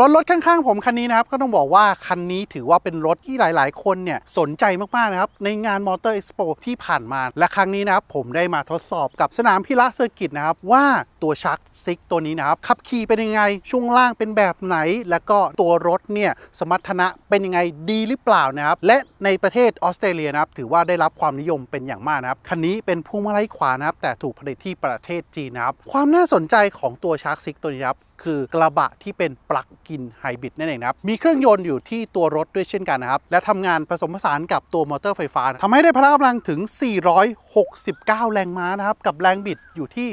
รถรถข้างๆผมคันนี้นะครับก็ต้องบอกว่าคันนี้ถือว่าเป็นรถที่หลายๆ คนเนี่ยสนใจมากๆนะครับในงานมอเตอร์เอ็กซ์โปที่ผ่านมาและครั้งนี้นะครับผมได้มาทดสอบกับสนามพิระเซอร์กิตนะครับว่าตัวชักซิกตัวนี้นะครับขับขี่เป็นยังไงช่วงล่างเป็นแบบไหน แล้วก็ตัวรถเนี่ยสมรรถนะเป็นยังไงดีหรือเปล่านะครับและในประเทศออสเตรเลียนะครับถือว่าได้รับความนิยมเป็นอย่างมากนะครับคันนี้เป็นพวงมาลัยขวานะครับแต่ถูกผลิตที่ประเทศจีนนะครับความน่าสนใจของตัวชักซิกตัวนี้นครับ คือกระบะที่เป็นปลั๊กอินไฮบริดนั่นเองนะครับ มีเครื่องยนต์อยู่ที่ตัวรถด้วยเช่นกันนะครับ และทำงานผสมผสานกับตัวมอเตอร์ไฟฟ้าทำให้ได้พละกำลังถึง 469 แรงม้านะครับ กับแรงบิดอยู่ที่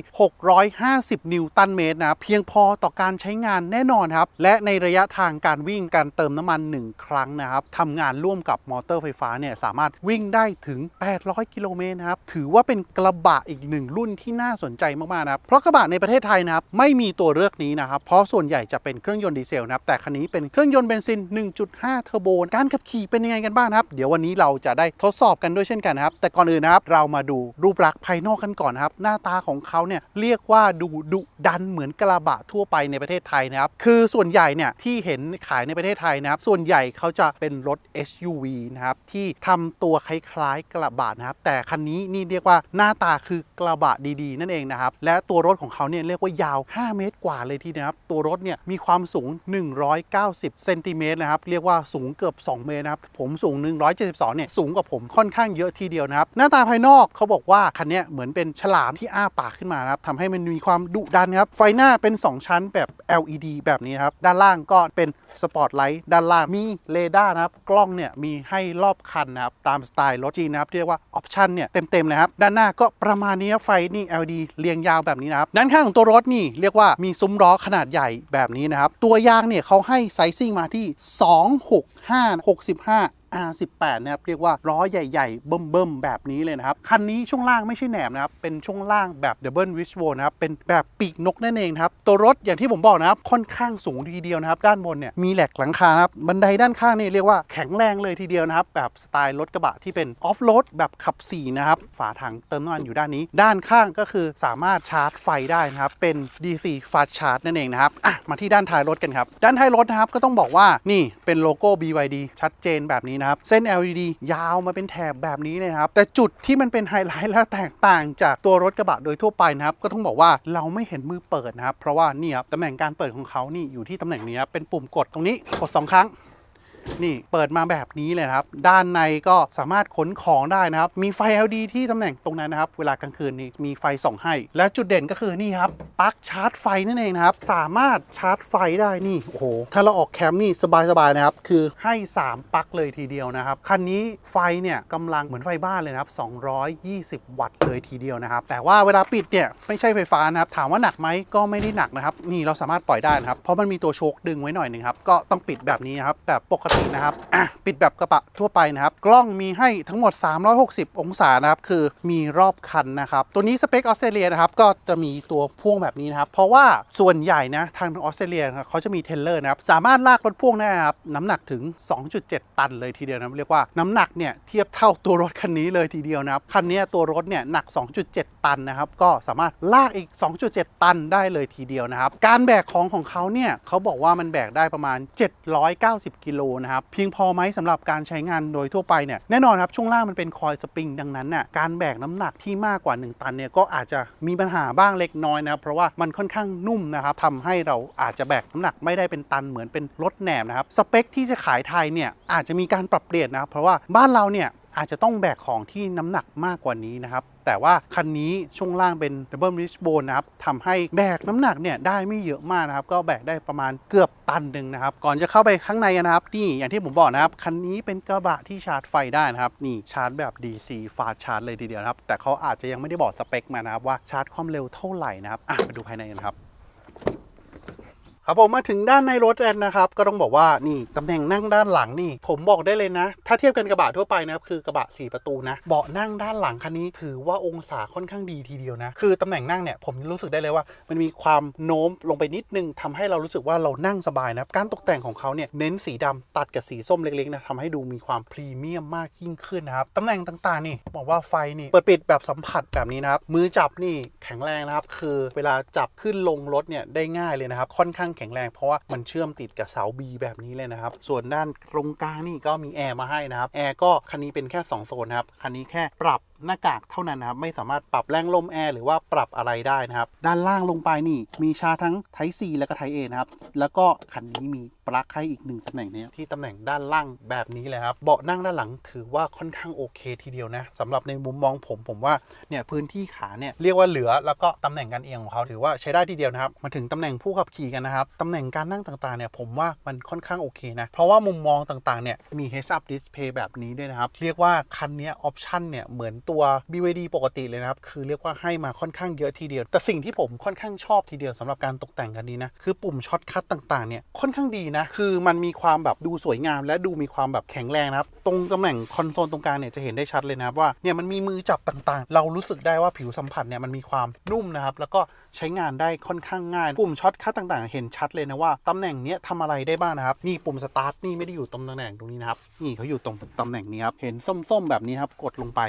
650 นิวตันเมตรนะครับ เพียงพอต่อการใช้งานแน่นอนครับ และในระยะทางการวิ่งการเติมน้ำมัน 1 ครั้งนะครับทำงานร่วมกับมอเตอร์ไฟฟ้าเนี่ยสามารถวิ่งได้ถึง 800 กิโลเมตรนะครับ ถือว่าเป็นกระบะอีกหนึ่งรุ่นที่น่าสนใจมากๆนะครับ เพราะกระบะในประเทศไทยนะครับไม่มีตัวเลือกนี้นะครับเพราะส่วนใหญ่จะเป็นเครื่องยนต์ดีเซลนะครับแต่คันนี้เป็นเครื่องยนต์เบนซิน 1.5 เทอร์โบการขับขี่เป็นยังไงกันบ้างครับ เดี๋ยววันนี้เราจะได้ทดสอบกันด้วยเช่นกันนะครับแต่ก่อนอื่นนะครับเรามาดูรูปลักษณ์ภายนอกกันก่อนครับหน้าตาของเขาเนี่ยเรียกว่าดูดุดันเหมือนกระบะทั่วไปในประเทศไทยนะครับคือส่วนใหญ่เนี่ยที่เห็นขายในประเทศไทยนะครับส่วนใหญ่เขาจะเป็นรถ SUV นะครับที่ทำตัวคล้ายๆกระบะนะครับแต่คันนี้นี่เรียกว่าหน้าตาคือกระบะดีๆ นั่นเองนะครับและตัวรถของเขาเนี่ยเรียกว่ายาว 5 เมตรกว่าเลยทีเดียวครับตัวรถเนี่ยมีความสูง 190 เซนติเมตรนะครับ เรียกว่าสูงเกือบ 2 เมตรนะครับ ผมสูง 172 เนี่ย สูงกว่าผมค่อนข้างเยอะทีเดียวนะครับ หน้าตาภายนอกเขาบอกว่า คันนี้เหมือนเป็นฉลามที่อ้าปากขึ้นมานะครับทำให้มันมีความดุดันครับ ไฟหน้าเป็น 2 ชั้นแบบ LED แบบนี้ครับ ด้านล่างก็เป็น สปอตไลท์ด้านล่างมีเรดาร์นะครับ กล้องเนี่ยมีให้รอบคันนะครับ ตามสไตล์รถจีนนะครับ เรียกว่าออปชันเนี่ยเต็มๆเลยครับ ด้านหน้าก็ประมาณนี้ไฟนี่ LED เรียงยาวแบบนี้นะครับ ด้านข้างของตัวรถนี่เรียกว่ามีซุ้มล้อขนาดใหญ่แบบนี้นะครับ ตัวยางเนี่ยเขาให้ไซซิ่งมาที่ 265 65 R18 นะครับเรียกว่าล้อใหญ่ๆ เบิ่มๆ แบบนี้เลยนะครับ คันนี้ช่วงล่างไม่ใช่แหนมนะครับ เป็นช่วงล่างแบบ Double Wishbone นะครับ เป็นแบบปีกนกนั่นเองครับ ตัวรถอย่างที่ผมบอกนะครับ ค่อนข้างสูงทีเดียวนะครับ ด้านบนเนี่ยมีแหลกหลังคาครับ บันไดด้านข้างนี่เรียกว่าแข็งแรงเลยทีเดียวนะครับ แบบสไตล์รถกระบะที่เป็นออฟโรดแบบขับ4นะครับ ฝาถังเติมน้ำมันอยู่ด้านนี้ ด้านข้างก็คือสามารถชาร์จไฟได้นะครับ เป็น DC Fast Charge นั่นเองนะครับ อะ มาที่ด้านท้ายรถกันครับ ด้านท้ายรถนะครับก็ต้องบอกว่านี่เป็นโลโก้ BYD ชัดเจนแบบนี้นะครับ เส้น LED ยาวมาเป็นแถบแบบนี้นะครับ แต่จุดที่มันเป็นไฮไลท์และแตกต่างจากตัวรถกระบะโดยทั่วไปนะครับ ก็ต้องบอกว่าเราไม่เห็นมือเปิดนะครับ เพราะว่านี่ครับตำแหน่งการเปิดของเขานี่อยู่ที่ตำแหน่งนี้เป็นปุ่มกดตรงนี้กดสองครั้ง นี่เปิดมาแบบนี้เลยครับ ด้านในก็สามารถขนของได้นะครับ มีไฟ LED ที่ตำแหน่งตรงนั้นนะครับ เวลากลางคืนนี่มีไฟส่องให้ และจุดเด่นก็คือนี่ครับปลั๊กชาร์จไฟนั่นเองนะครับ สามารถชาร์จไฟได้นี่โอ้โหถ้าเราออกแคมป์นี่สบายๆนะครับ คือให้ 3ปลั๊กเลยทีเดียวนะครับคันนี้ไฟเนี่ยกำลังเหมือนไฟบ้านเลยนะครับ 220 วัตต์เลยทีเดียวนะครับ แต่ว่าเวลาปิดเนี่ยไม่ใช่ไฟฟ้านะครับ ถามว่าหนักไหมก็ไม่ได้หนักนะครับ นี่เราสามารถปล่อยได้นะครับเพราะมันมีตัวโชคดึงไว้หน่อยหนึงครับก็ต้องปิดแบบนี้นะครับแบบปกตินะครับอะปิดแบบกระบะทั่วไปนะครับ กล้องมีให้ทั้งหมด 360 องศานะครับ คือมีรอบคันนะครับ ตัวนี้สเปคออสเตรเลียนะครับ ก็จะมีตัวพ่วงแบบนี้นะครับ เพราะว่าส่วนใหญ่นะทางออสเตรเลียเขาจะมีเทเลอร์นะครับ สามารถลากรถพ่วงได้นะครับ น้ำหนักถึง 2.7 ตันเลยทีเดียวนะ เรียกว่าน้ำหนักเนี่ยเทียบเท่าตัวรถคันนี้เลยทีเดียวนะครับ คันนี้ตัวรถเนี่ยหนัก 2.7 ตันนะครับ ก็สามารถลากอีก 2.7 ตันได้เลยทีเดียวนะครับ การแบกของของเขาเนี่ยเขาบอกว่ามันแบกได้ประมาณ 790 กิโลนะครับเพียงพอไหมสำหรับการใช้งานโดยทั่วไปเนี่ยแน่นอนครับช่วงล่างมันเป็นคอยสปริงดังนั้นน่ะการแบกน้ำหนักที่มากกว่า 1 ตันเนี่ยก็อาจจะมีปัญหาบ้างเล็กน้อยนะครับเพราะว่ามันค่อนข้างนุ่มนะครับทำให้เราอาจจะแบกน้ำหนักไม่ได้เป็นตันเหมือนเป็นรถแหนมนะครับสเปคที่จะขายไทยเนี่ยอาจจะมีการปรับเปลี่ยนนะครับเพราะว่าบ้านเราเนี่ย อาจจะต้องแบกของที่น้ำหนักมากกว่านี้นะครับ แต่ว่าคันนี้ช่วงล่างเป็น Double Wishbone นะครับทำให้แบกน้ำหนักเนี่ยได้ไม่เยอะมากนะครับ ก็แบกได้ประมาณเกือบตันหนึ่งนะครับ ก่อนจะเข้าไปข้างในนะครับนี่อย่างที่ผมบอกนะครับ คันนี้เป็นกระบะที่ชาร์จไฟได้นะครับ นี่ชาร์จแบบ DC ฟาชาร์จเลยทีเดียวนะครับ แต่เขาอาจจะยังไม่ได้บอกสเปคมานะครับว่าชาร์จความเร็วเท่าไหร่นะครับอะมาดูภายในกันครับ ครับผมมาถึงด้านในรถแล้วนะครับ ก็ต้องบอกว่านี่ตำแหน่งนั่งด้านหลังนี่ ผมบอกได้เลยนะ ถ้าเทียบกันกระบะทั่วไปนะครับคือกระบะ 4 ประตูนะเบาะนั่งด้านหลังคันนี้ ถือว่าองศาค่อนข้างดีทีเดียวนะ คือตำแหน่งนั่งเนี่ยผมรู้สึกได้เลยว่า มันมีความโน้มลงไปนิดนึงทำให้เรารู้สึกว่าเรานั่งสบายนะครับการตกแต่งของเขาเนี่ยเน้นสีดำตัดกับสีส้มเล็กๆนะทำให้ดูมีความพรีเมียมมากยิ่งขึ้นนะครับตำแหน่งต่างๆนี่บอกว่าไฟนี่เปิดปิดแบบสัมผัสแบบนี้นะครับมือจับนี่แข็งแรงนะครับคือเวลาจับขึ้นลงรถเนี่ยได้ง่ายเลยนะครับค่อนข้างแข็งแรง เพราะว่ามันเชื่อมติดกับเสา B แบบนี้เลยนะครับ ส่วนด้านตรงกลางนี่ก็มีแอร์มาให้นะครับ แอร์ก็คันนี้เป็นแค่ 2 โซนนะครับ คันนี้แค่ปรับ หน้ากากเท่านั้นนะครับ ไม่สามารถปรับแรงลมแอร์หรือว่าปรับอะไรได้นะครับ ด้านล่างลงไปนี่ มีชาร์จทั้ง Type C และก็ Type A นะครับ แล้วก็คันนี้มีปลั๊กให้อีกหนึ่งตำแหน่งเนี้ที่ตำแหน่งด้านล่างแบบนี้เลยครับ เบาะนั่งด้านหลังถือว่าค่อนข้างโอเคทีเดียวนะสำหรับในมุมมองผมผมว่าเนี่ยพื้นที่ขาเนี่ยเรียกว่าเหลือแล้วก็ตำแหน่งการเอียงของเขาถือว่าใช้ได้ทีเดียวนะครับมาถึงตำแหน่งผู้ขับขี่กันนะครับตำแหน่งการนั่งต่างๆเนี่ยผมว่ามันค่อนข้างโอเคนะเพราะว่ามุมมองต่างๆเนี่ยมี heads up display แบบนี้ด้วยนะครับเรียกว่าคันนี้ออปชั่นเนี่ยเหมือนตัว BYD ปกติเลยนะครับ คือเรียกว่าให้มาค่อนข้างเยอะทีเดียว แต่สิ่งที่ผมค่อนข้างชอบทีเดียวสำหรับการตกแต่งกันนี้นะ คือปุ่มช็อตคัทต่างๆ เนี่ย ค่อนข้างดีนะ คือมันมีความแบบดูสวยงาม และดูมีความแบบแข็งแรงนะครับ ตรงตำแหน่งคอนโซลตรงกลางเนี่ยจะเห็นได้ชัดเลยนะครับว่า เนี่ยมันมีมือจับต่างๆ เรารู้สึกได้ว่าผิวสัมผัสเนี่ยมันมีความนุ่มนะครับ แล้วก็ใช้งานได้ค่อนข้างง่าย ปุ่มช็อตคัทต่างๆ เห็นชัดเลยนะว่าตำแหน่งเนี้ยทำอะไรได้บ้างนะครับ นี่ปุ่มสตาร์ทนี่ไม่ได้อยู่ตรงตำแหน่งตรงนี้นะครับ นี่เขาอยู่ตรงตำแหน่งนี้ครับ เห็นส้มๆแบบนี้ครับ กดลงไป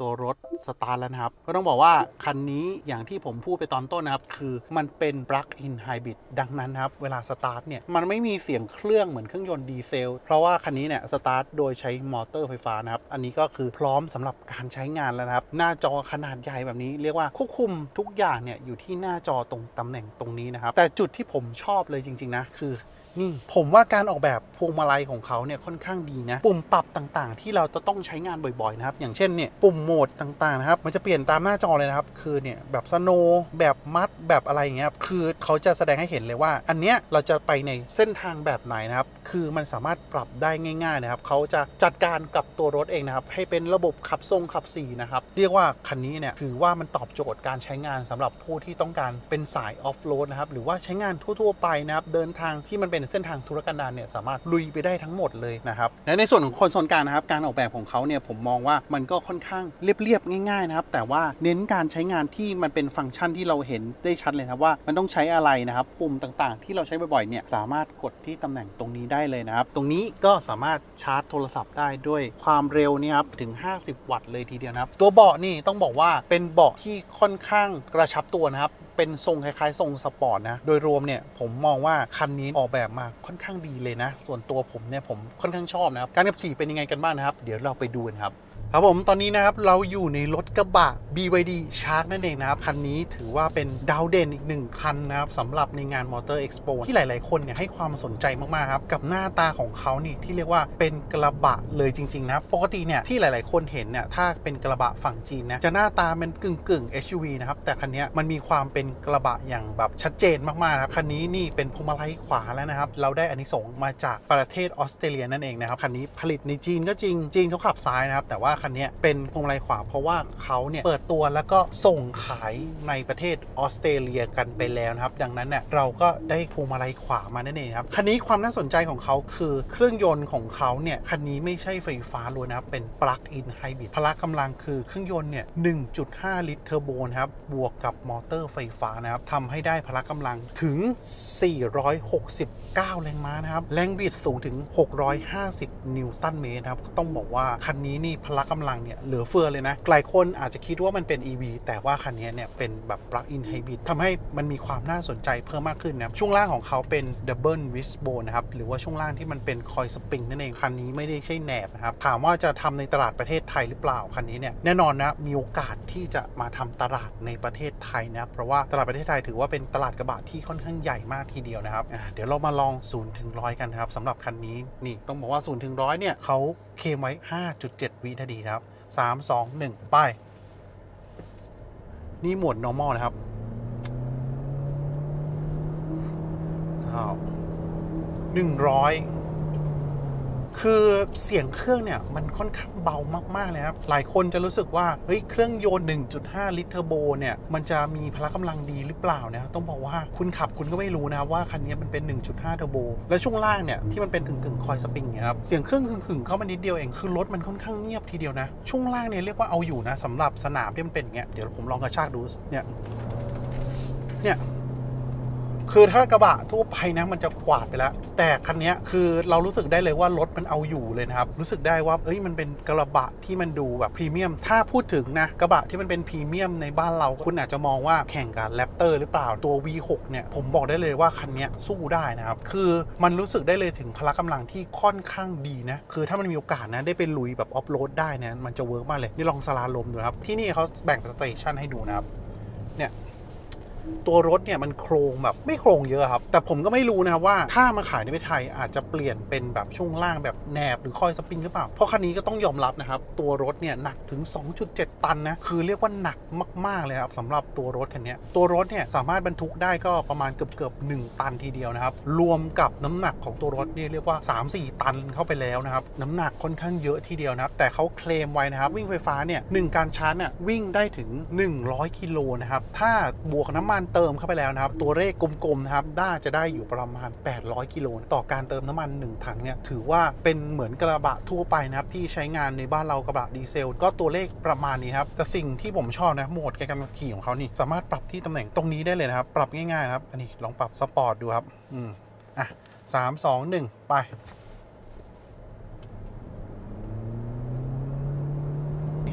ตัวรถสตาร์ทแล้วนะครับ ก็ต้องบอกว่าคันนี้อย่างที่ผมพูดไปตอนต้นนะครับ คือมันเป็น plug-in hybrid ดังนั้นครับ เวลาสตาร์ทเนี่ย มันไม่มีเสียงเครื่องเหมือนเครื่องยนต์ดีเซล เพราะว่าคันนี้เนี่ยสตาร์ทโดยใช้มอเตอร์ไฟฟ้านะครับ อันนี้ก็คือพร้อมสำหรับการใช้งานแล้วนะครับ หน้าจอขนาดใหญ่แบบนี้เรียกว่าควบคุมทุกอย่างเนี่ยอยู่ที่หน้าจอตรงตำแหน่งตรงนี้นะครับแต่จุดที่ผมชอบเลยจริง ๆนะคือ นี่ผมว่าการออกแบบพวงมาลัยของเขาเนี่ยค่อนข้างดีนะ ปุ่มปรับต่างๆ ที่เราจะต้องใช้งานบ่อยๆนะครับ อย่างเช่นเนี่ยปุ่มโหมดต่างๆนะครับ มันจะเปลี่ยนตามหน้าจอเลยนะครับ คือเนี่ยแบบสโนแบบมัดแบบอะไรอย่างเงี้ยครับคือเขาจะแสดงให้เห็นเลยว่า อันเนี้ยเราจะไปในเส้นทางแบบไหนนะครับ คือมันสามารถปรับได้ง่ายๆนะครับเขาจะจัดการกับตัวรถเองนะครับ ให้เป็นระบบขับทรงขับสีนะครับ เรียกว่าคันนี้เนี่ยถือว่ามันตอบโจทย์การใช้งานสำหรับผู้ที่ต้องการเป็นสายออฟโรดนะครับ หรือว่าใช้งานทั่ว ๆ ไปนะครับ เดินทางที่มันเป็นเส้นทางธุรกันดารเนี่ยสามารถลุยไปได้ทั้งหมดเลยนะครับและในส่วนของคนโซลกลางนะครับการออกแบบของเขาเนี่ยผมมองว่ามันก็ค่อนข้างเรียบๆง่ายๆนะครับแต่ว่าเน้นการใช้งานที่มันเป็นฟังก์ชันที่เราเห็นได้ชัดเลยครับว่ามันต้องใช้อะไรนะครับปุ่มต่างๆ ที่เราใช้บ่อยๆเนี่ยสามารถกดที่ตำแหน่งตรงนี้ได้เลยนะครับ ตรงนี้ก็สามารถชาร์จโทรศัพท์ได้ด้วยความเร็วเนี่ยครับถึง 50 วัตต์เลยทีเดียวนะครับ ตัวเบาะนี่ต้องบอกว่าเป็นเบาะที่ค่อนข้างกระชับตัวนะครับ เป็นทรงคล้ายๆ ทรงสปอร์ตนะ โดยรวมเนี่ยผมมองว่าคันนี้ออกแบบมาค่อนข้างดีเลยนะ ส่วนตัวผมเนี่ยผมค่อนข้างชอบนะครับ การขับขี่เป็นยังไงกันบ้างนะครับ เดี๋ยวเราไปดูกันครับ ครับผมตอนนี้นะครับเราอยู่ในรถกระบะ BYD Shark นั่นเองนะครับ คันนี้ถือว่าเป็นดาวเด่นอีกหนึ่งคันนะครับสำหรับในงาน Motor Expo ที่หลาย ๆ คนเนี่ยให้ความสนใจมาก ๆ ครับ กับหน้าตาของเขานี่ที่เรียกว่าเป็นกระบะเลยจริง ๆ นะครับปกติเนี่ยที่หลาย ๆ คนเห็นเนี่ยถ้าเป็นกระบะฝั่งจีนนะจะหน้าตาเป็นกึ่งกึ่งๆ SUV นะครับแต่คันนี้มันมีความเป็นกระบะอย่างแบบชัดเจนมาก ๆ นะครับคันนี้นี่เป็นพวงมาลัยขวาแล้วนะครับเราได้อานิสงมาจากประเทศออสเตรเลียนั่นเองนะครับคันนี้ผลิตในจีนก็จริงจีนเขาขับซ้ายนะครับแต่ว่าคันนี้เป็นพวงมาลัยขวาเพราะว่าเขาเนี่ยเปิดตัวแล้วก็ส่งขายในประเทศออสเตรเลียกันไปแล้วนะครับ ดังนั้นเนี่ยเราก็ได้พวงมาลัยขวามานั่นเองครับ คันนี้ความน่าสนใจของเขาคือเครื่องยนต์ของเขาเนี่ย คันนี้ไม่ใช่ไฟฟ้าล้วนนะครับ เป็นปลั๊กอินไฮบริดพละกำลังคือเครื่องยนต์เนี่ย 1.5 ลิตรเทอร์โบนะครับ บวกกับมอเตอร์ไฟฟ้านะครับทำให้ได้พละกำลังถึง 469 แรงม้านะครับ แรงบิดสูงถึง 650 นิวตันเมตรครับ ต้องบอกว่าคันนี้นี่พละกำลังเนี่ยเหลือเฟือเลยนะหลายคนอาจจะคิดว่ามันเป็น EV แต่ว่าคันนี้เนี่ยเป็นแบบ plug-in hybrid ทำให้มันมีความน่าสนใจเพิ่มมากขึ้นนะช่วงล่างของเขาเป็น double wishbone นะครับหรือว่าช่วงล่างที่มันเป็นคอยสปริงนั่นเองคันนี้ไม่ได้ใช่แหนบนะครับถามว่าจะทำในตลาดประเทศไทยหรือเปล่าคันนี้เนี่ยแน่นอนนะมีโอกาสที่จะมาทำตลาดในประเทศไทยนะเพราะว่าตลาดประเทศไทยถือว่าเป็นตลาดกระบะที่ค่อนข้างใหญ่มากทีเดียวนะครับเดี๋ยวเรามาลอง0ูนย์ถึงร้อยกันนะครับสำหรับคันนี้นี่ต้องบอกว่า0ูนย์ถึงร้อยเนี่ยเขาเคมไว้ 5.7 วินาทีครับ 3 2 1 ไป นี่หมวด normal นะครับอ้าวหนึ่งร้อย คือเสียงเครื่องเนี่ยมันค่อนข้างเบามากๆเลยครับ หลายคนจะรู้สึกว่าเฮ้ยเครื่องยนต์ 1.5 ลิตรเทอร์โบเนี่ยมันจะมีพละกำลังดีหรือเปล่านะต้องบอกว่าคุณขับคุณก็ไม่รู้นะว่าคันนี้มันเป็น 1.5 เทอร์โบ แล้วช่วงล่างเนี่ยที่มันเป็นกึ่งคอยสปริงเนี่ยครับเสียงเครื่องกึ่งๆเข้ามานิดเดียวเองคือรถมันค่อนข้างเงียบทีเดียวนะ ช่วงล่างเนี่ยเรียกว่าเอาอยู่นะสำหรับสนามที่มันเป็นอย่างเงี้ยเดี๋ยวผมลองกระชากดูเนี่ยเนี่ย คือถ้ากระบะทั่วไปนะมันจะกวาดไปแล้ว แต่คันนี้คือเรารู้สึกได้เลยว่ารถมันเอาอยู่เลยนะครับ รู้สึกได้ว่าเอ้ยมันเป็นกระบะที่มันดูแบบพรีเมียม ถ้าพูดถึงนะกระบะที่มันเป็นพรีเมียมในบ้านเราคุณอาจจะมองว่าแข่งกับแรปเตอร์หรือเปล่าตัว V6 เนี่ยผมบอกได้เลยว่าคันนี้สู้ได้นะครับ คือมันรู้สึกได้เลยถึงพละกำลังที่ค่อนข้างดีนะ คือถ้ามันมีโอกาสนะได้ไปลุยแบบออฟโรดได้นี่ยมันจะเวิร์กมากเลยนี่ลองสลาลมดูครับที่นี่เขาแบ่งสเตชันให้ดูนะครับเนี่ย ตัวรถเนี่ยมันโครงแบบไม่โครงเยอะครับ แต่ผมก็ไม่รู้นะครับว่าถ้ามาขายในประเทศไทยอาจจะเปลี่ยนเป็นแบบช่วงล่างแบบแหนบหรือคอยสปริงหรือเปล่า เพราะคันนี้ก็ต้องยอมรับนะครับ ตัวรถเนี่ยหนักถึง 2.7 ตันนะ คือเรียกว่าหนักมาก ๆ เลยครับสำหรับตัวรถคันนี้ตัวรถเนี่ยสามารถบรรทุกได้ก็ประมาณเกือบเกือบๆ1ตันทีเดียวนะครับ รวมกับน้ำหนักของตัวรถเนี่ยเรียกว่า 3-4 ตันเข้าไปแล้วนะครับน้ำหนักค่อนข้างเยอะทีเดียวนะครับแต่เขาเคลมไว้นะครับวิ่งไฟฟ้าเนี่ยหนึ่งการชาร์จเนี่ยวิ่งได้ถึง 100 กิโลนะครับถ้าบวกน้ำมันเติมเข้าไปแล้วนะครับ ตัวเลขกลมๆนะครับน่าจะได้อยู่ประมาณ 800 กิโลต่อการเติมน้ำมัน 1 ถังเนี่ยถือว่าเป็นเหมือนกระบะทั่วไปนะครับที่ใช้งานในบ้านเรากระบะดีเซล ก็ตัวเลขประมาณนี้ครับแต่สิ่งที่ผมชอบนะโหมดการขับขี่ของเขานี่สามารถปรับที่ตำแหน่งตรงนี้ได้เลยนะครับ ปรับง่ายๆนะครับอันนี้ลองปรับสปอร์ตดูครับอืมอะสามสองหนึ่งไป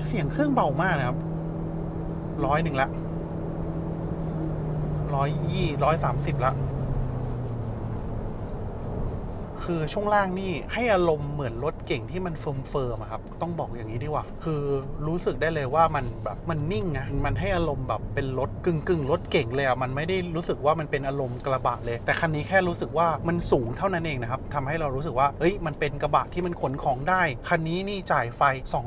เสียงเครื่องเบามากนะครับร้อยหนึ่งละ ร้อยยี่ร้อยสามสิบละ คือช่วงล่างนี่ให้อารมณ์เหมือนรถเก่งที่มันเฟิร์มเฟิร์มครับ ต้องบอกอย่างนี้ดีกว่า คือรู้สึกได้เลยว่ามันแบบมันนิ่งนะมันให้อารมณ์แบบเป็นรถกึ่งกึ่งๆรถเก่งเลยอะมันไม่ได้รู้สึกว่ามันเป็นอารมณ์กระบะเลย แต่คันนี้แค่รู้สึกว่ามันสูงเท่านั้นเองนะครับทำให้เรารู้สึกว่าเอ้ยมันเป็นกระบะที่มันขนของได้ คันนี้นี่จ่ายไฟ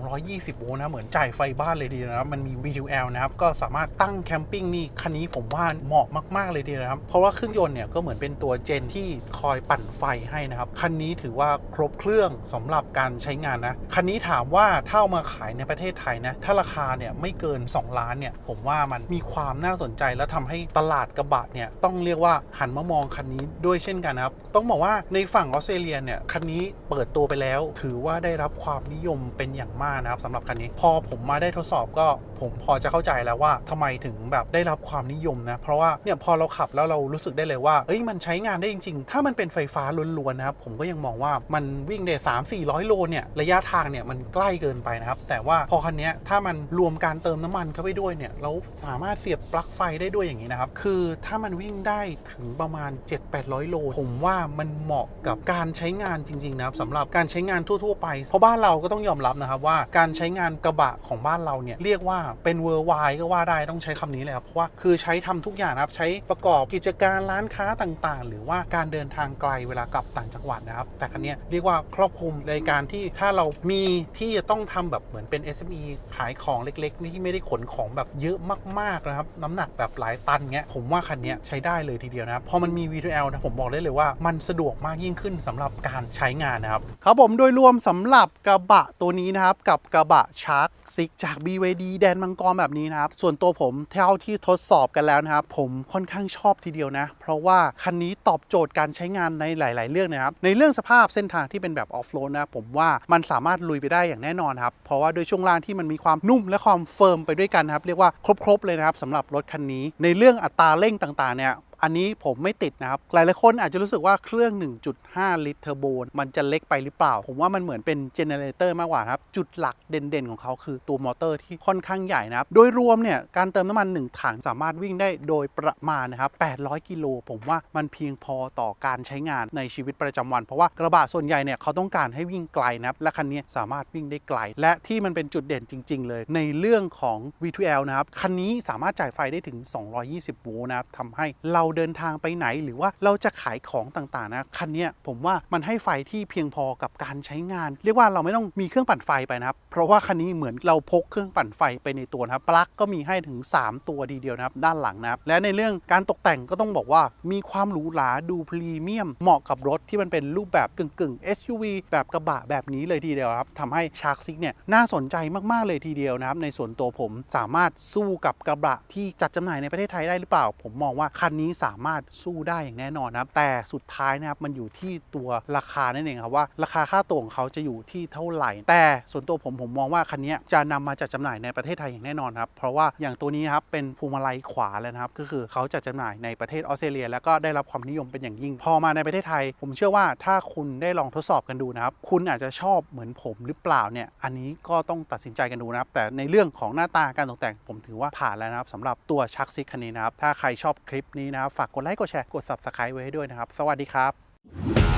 220 โวลต์นะเหมือนจ่ายไฟบ้านเลยดีนะครับมันมี V2L นะครับก็สามารถตั้งแคมปิ้งนี่คันนี้ผมว่าเหมาะมากๆเลยดีนะครับเพราะว่าเครื่องยนต์เนี่ยก็เหมือนเป็นตัวเจนที่คอยปั่นไฟให้นะครับคันนี้ถือว่าครบเครื่องสำหรับการใช้งานนะ คันนี้ถามว่าถ้าเอามาขายในประเทศไทยนะ ถ้าราคาเนี่ยไม่เกิน 2 ล้านเนี่ย ผมว่ามันมีความน่าสนใจและทำให้ตลาดกระบะเนี่ยต้องเรียกว่าหันมามองคันนี้ด้วยเช่นกันนะครับ ต้องบอกว่าในฝั่งออสเตรเลียเนี่ยคันนี้เปิดตัวไปแล้ว ถือว่าได้รับความนิยมเป็นอย่างมากนะครับสำหรับคันนี้พอผมมาได้ทดสอบก็ผมพอจะเข้าใจแล้วว่าทำไมถึงแบบได้รับความนิยมนะเพราะว่าเนี่ยพอเราขับแล้วเรารู้สึกได้เลยว่าเอ้ยมันใช้งานได้จริง ๆ ถ้ามันเป็นไฟฟ้าล้วนๆนะครับผมก็ยังมองว่ามันวิ่งได้3 4 0 0โลเนี่ยระยะทางเนี่ยมันใกล้เกินไปนะครับ แต่ว่าพอคันนี้ถ้ามันรวมการเติมน้ำมันเข้าไปด้วยเนี่ยเราสามารถเสียบปลั๊กไฟได้ด้วยอย่างนี้นะครับ คือถ้ามันวิ่งได้ถึงประมาณ 7-800 โล ผมว่ามันเหมาะกับการใช้งานจริง ๆ นะครับสำหรับการใช้งานทั่ว ๆ ไป เพราะบ้านเราก็ต้องยอมรับนะครับว่าการใช้งานกระบะของบ้านเราเนี่ยเรียกว่าเป็นเวอร์ไวก็ว่าได้ต้องใช้คำนี้เลยครับ เพราะว่าคือใช้ทำทุกอย่างนะครับ ใช้ประกอบกิจการร้านค้าต่างๆ หรือว่าการเดินทางไกลเวลากลับต่างจังหวัดนะครับ แต่คันนี้เรียกว่าครอบคลุมในการที่ถ้าเรามีที่จะต้องทำแบบเหมือนเป็น SME ขายของเล็กๆที่ไม่ได้ขนของแบบเยอะมากๆนะครับ น้ำหนักแบบหลายตันเงี้ยผมว่าคันนี้ใช้ได้เลยทีเดียวนะครับพอมันมี V2L นะผมบอกได้เลยว่ามันสะดวกมากยิ่งขึ้นสำหรับการใช้งานนะครับครับผมโดยรวมสำหรับกระบะตัวนี้นะครับ กับกระบะชาร์ k ซิกจาก BYD แดนมังกรแบบนี้นะครับ ส่วนตัวผมเท่าที่ทดสอบกันแล้วนะครับ ผมค่อนข้างชอบทีเดียวนะ เพราะว่าคันนี้ตอบโจทย์การใช้งานในหลาย ๆ เรื่องนะครับในเรื่องสภาพเส้นทางที่เป็นแบบออฟโรดนะผมว่ามันสามารถลุยไปได้อย่างแน่นอนครับ เพราะว่าด้วยช่วงล่างที่มันมีความนุ่มและความเฟิร์มไปด้วยกันครับ เรียกว่าครบ ๆ เลยนะครับสำหรับรถคันนี้ ในเรื่องอัตราเร่งต่างๆเนี่ย อันนี้ผมไม่ติดนะครับ หลายๆคนอาจจะรู้สึกว่าเครื่อง 1.5 ลิตรเทอร์โบมันจะเล็กไปหรือเปล่า ผมว่ามันเหมือนเป็นเจเนเรเตอร์มากกว่าครับ จุดหลักเด่นๆ ของเขาคือตัวมอเตอร์ที่ค่อนข้างใหญ่นะครับ โดยรวมเนี่ย การเติมน้ำมัน 1 ถังสามารถวิ่งได้โดยประมาณนะครับ 800 กิโล ผมว่ามันเพียงพอต่อการใช้งานในชีวิตประจำวัน เพราะว่ากระบะส่วนใหญ่เนี่ยเขาต้องการให้วิ่งไกลนะครับ และคันนี้สามารถวิ่งได้ไกล และที่มันเป็นจุดเด่นจริง ๆ เลย ในเรื่องของ V2L นะครับ คันนี้สามารถจ่ายไฟได้ถึง 220 โวลต์นะครับทำให้เราเดินทางไปไหน หรือว่าเราจะขายของต่างๆนะคันนี้ผมว่ามันให้ไฟที่เพียงพอกับการใช้งาน เรียกว่าเราไม่ต้องมีเครื่องปั่นไฟไปนะครับ เพราะว่าคันนี้เหมือนเราพกเครื่องปั่นไฟไปในตัวนะครับปลั๊กก็มีให้ถึง 3 ตัวดีเดียวนะครับ ด้านหลังนะครับ และในเรื่องการตกแต่งก็ต้องบอกว่ามีความหรูหราดูพรีเมียม เหมาะกับรถที่มันเป็นรูปแบบกึ่งๆ SUV แบบกระบะแบบนี้เลยทีเดียวครับทำให้ชาร์กซิกเนี่ยน่าสนใจมากๆเลยทีเดียวนะครับ ในส่วนตัวผมสามารถสู้กับกระบะที่จัดจำหน่ายในประเทศไทยได้หรือเปล่า ผมมองว่าคันนี้สามารถสู้ได้อย่างแน่นอนนะครับ แต่สุดท้ายนะครับมันอยู่ที่ตัวราคานั่นเองครับว่าราคาค่าตัวของเขาจะอยู่ที่เท่าไหร่ แต่ส่วนตัวผมผมมองว่าคันนี้จะนำมาจัดจำหน่ายในประเทศไทยอย่างแน่นอนครับเพราะว่าอย่างตัวนี้ครับเป็นพวงมาลัยขวาแล้วนะครับก็คือเขาจัดจำหน่ายในประเทศออสเตรเลีย แล้วก็ได้รับความนิยมเป็นอย่างยิ่ง พอมาในประเทศไทย ผมเชื่อว่าถ้าคุณได้ลองทดสอบกันดูนะครับคุณอาจจะชอบเหมือนผมหรือเปล่าเนี่ยอันนี้ก็ต้องตัดสินใจกันดูนะครับแต่ในเรื่องของหน้าตาการตกแต่งผมถือว่าผ่านแล้วนะครับสำหรับตัวชักซิกคันนี้นะครับถ้าใครชอบคลิปนี้นะครับฝากกดไลค์กดแชร์กด subscribe ไว้ให้ด้วยนะครับ สวัสดีครับ